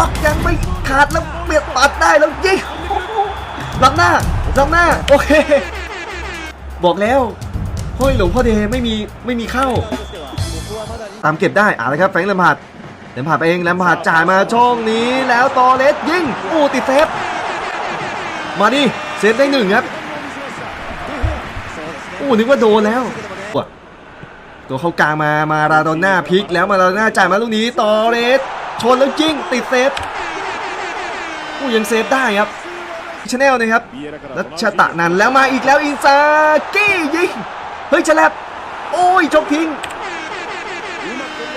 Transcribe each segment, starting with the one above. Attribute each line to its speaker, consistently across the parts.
Speaker 1: ล็อกยังไม่ขาดแล้วเบียดปัดได้แล้วยิงรับหน้ารับหน้า โอเค บอกแล้วห้อยหลวงพ่อเดไม่มีไม่มีเข้า ตามเก็บได้อ่าเลยครับแฟงแลมพาดแลมพาดเองแลมพาดจ่ายมาช่องนี้แล้วตอเลสยิงอู้ติดเซฟมาดิเซฟได้หนึ่งครับอู้นึกว่าโดนแล้วตัวเข้ากลางมามาราโดน่าพลิกแล้วมาราโดน่าจ่ายมาลูกนี้ตอเลส ชนแล้วยิงติดเซฟอู้ยังเซฟได้ครับชาแนลนะครับรัชตะนันแล้วมาอีกแล้วอินซากี้ยิงเฮ้ยฉลับโอ้ยชกทิ้ง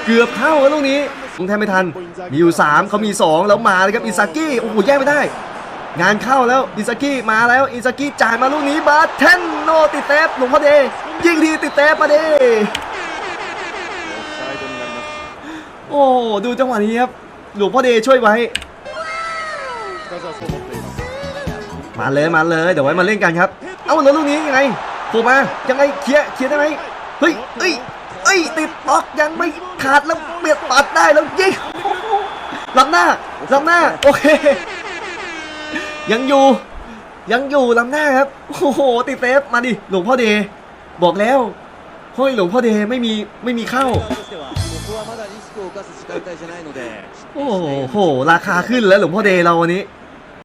Speaker 1: เกือบเข้าแล้วลูกนี้ลงแทนไม่ทัน มีอยู่ 3 เขามี 2 แล้วมาเลยครับอินซากิโอ้โหแย่งไม่ได้ งานเข้าแล้วอินซากิมาแล้วอินซากิจ่ายมาลูกนี้บาเทนโนติดเตฟหลวงพ่อเดยิงทีติดเตฟมาเด โอ้ดูจังหวะนี้ครับหลวงพ่อเดช่วยไว้ มาเลยมาเลยเดี๋ยวไว้มาเล่นกันครับ เอ้าแล้วลูกนี้ยังไงโผล่มายังไงเคลียร์เคลียร์ได้ไหมเฮ้ยเอ้ยเอ้ยติดบล็อกยังไม่ขาดแล้วเบียดปัดได้แล้วยิงลำหน้าลำหน้าโอเค ยังอยู่ยังอยู่ลำหน้าครับโอ้โหติดเซฟมาดิหลวงพ่อเดบอกแล้วเฮ้ยหลวงพ่อเดไม่มีไม่มีเข้า
Speaker 2: はまだリスクを冒す時間帯じゃないので
Speaker 1: โอ้โหราคาขึ้นแล้วหลวงพ่อเดเราวันนี้